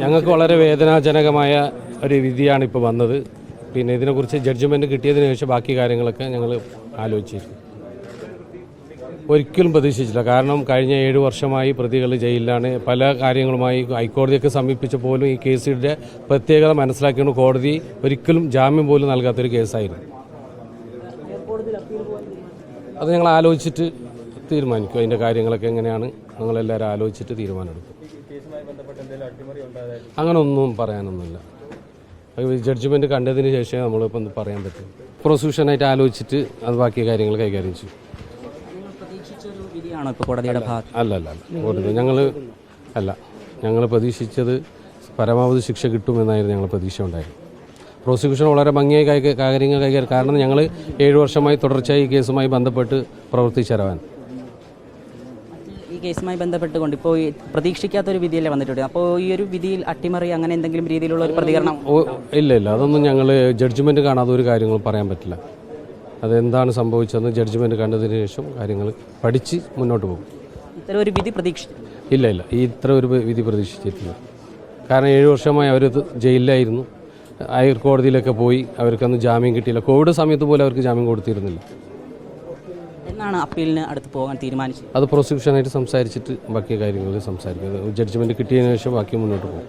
ഞങ്ങൾക്ക് വളരെ വേദനാജനകമായ ഒരു വിധിയാണ് ഇപ്പോൾ വന്നത്. പിന്നെ ഇതിനെക്കുറിച്ച് ജഡ്ജ്മെന്റ് കിട്ടിയതിന് ശേഷം ബാക്കി കാര്യങ്ങളൊക്കെ ഞങ്ങൾ ആലോചിച്ചിരുന്നു. ഒരിക്കലും പ്രതീക്ഷിച്ചില്ല. കാരണം കഴിഞ്ഞ ഏഴ് വർഷമായി പ്രതികൾ ജയിലിലാണ്. പല കാര്യങ്ങളുമായി ഹൈക്കോടതിയൊക്കെ സമീപിച്ച പോലും ഈ കേസിന്റെ പ്രത്യേകത മനസ്സിലാക്കിയാണ് കോടതി ഒരിക്കലും ജാമ്യം പോലും നൽകാത്തൊരു കേസായിരുന്നു. അത് ഞങ്ങൾ ആലോചിച്ചിട്ട് തീരുമാനിക്കും. അതിന്റെ കാര്യങ്ങളൊക്കെ എങ്ങനെയാണ് ഞങ്ങളെല്ലാവരും ആലോചിച്ചിട്ട് തീരുമാനമെടുക്കും. അങ്ങനെ ഒന്നും പറയാനൊന്നുമില്ല. ജഡ്ജ്മെന്റ് ജഡ്ജ്മെന്റ് കണ്ടതിന് ശേഷമേ നമ്മളിപ്പം പറയാൻ പറ്റും. പ്രോസിക്യൂഷനായിട്ട് ആലോചിച്ചിട്ട് അത് ബാക്കി കാര്യങ്ങൾ കൈകാര്യം ചെയ്യും. അല്ല അല്ല അല്ല കോടതി ഞങ്ങൾ അല്ല ഞങ്ങൾ പ്രതീക്ഷിച്ചത് പരമാവധി ശിക്ഷ കിട്ടുമെന്നായിരുന്നു ഞങ്ങൾ പ്രതീക്ഷ ഉണ്ടായിരുന്നത് പ്രോസിക്യൂഷൻ വളരെ ഭംഗിയായി കാര്യങ്ങൾ കൈകാര്യം കാരണം ഞങ്ങൾ ഏഴ് വർഷമായി തുടർച്ചയായി ഈ കേസുമായി ബന്ധപ്പെട്ട് പ്രവർത്തിച്ചവരാൻ ഈ കേസുമായി ബന്ധപ്പെട്ടുകൊണ്ട് ഇപ്പോൾ ഈ പ്രതീക്ഷിക്കാത്തൊരു വിധിയല്ലേ വന്നിട്ടുണ്ട് അപ്പോൾ ഈ ഒരു വിധിയിൽ അട്ടിമറി അങ്ങനെ എന്തെങ്കിലും രീതിയിലുള്ള ഒരു പ്രതികരണം ഇല്ല ഇല്ല. അതൊന്നും ഞങ്ങൾ ജഡ്ജ്മെന്റ് കാണാതെ ഒരു കാര്യങ്ങളും പറയാൻ പറ്റില്ല. അതെന്താണ് സംഭവിച്ചതെന്ന് ജഡ്ജ്മെന്റ് കണ്ടതിന് ശേഷം കാര്യങ്ങൾ പഠിച്ച് മുന്നോട്ട് പോകും. ഇത്ര ഒരു വിധി പ്രതീക്ഷിച്ചു. ഇല്ല ഇല്ല. ഈ ഇത്ര ഒരു വിധി പ്രതീക്ഷിച്ചിട്ടില്ല. കാരണം ഏഴ് വർഷമായി അവർ ജയിലിലായിരുന്നു. ഹൈക്കോടതിയിലൊക്കെ പോയി അവർക്കന്ന് ജാമ്യം കിട്ടിയില്ല. കോവിഡ് സമയത്ത് പോലും അവർക്ക് ജാമ്യം കൊടുത്തിരുന്നില്ല. എന്നാണ് അപ്പീലിന് അടുത്ത് പോകാൻ തീരുമാനിച്ചത്. അത് പ്രോസിക്യൂഷനായിട്ട് സംസാരിച്ചിട്ട് ബാക്കി കാര്യങ്ങളിൽ സംസാരിക്കും. ജഡ്ജ്മെന്റ് കിട്ടിയതിനു ശേഷം ബാക്കി മുന്നോട്ട് പോകും.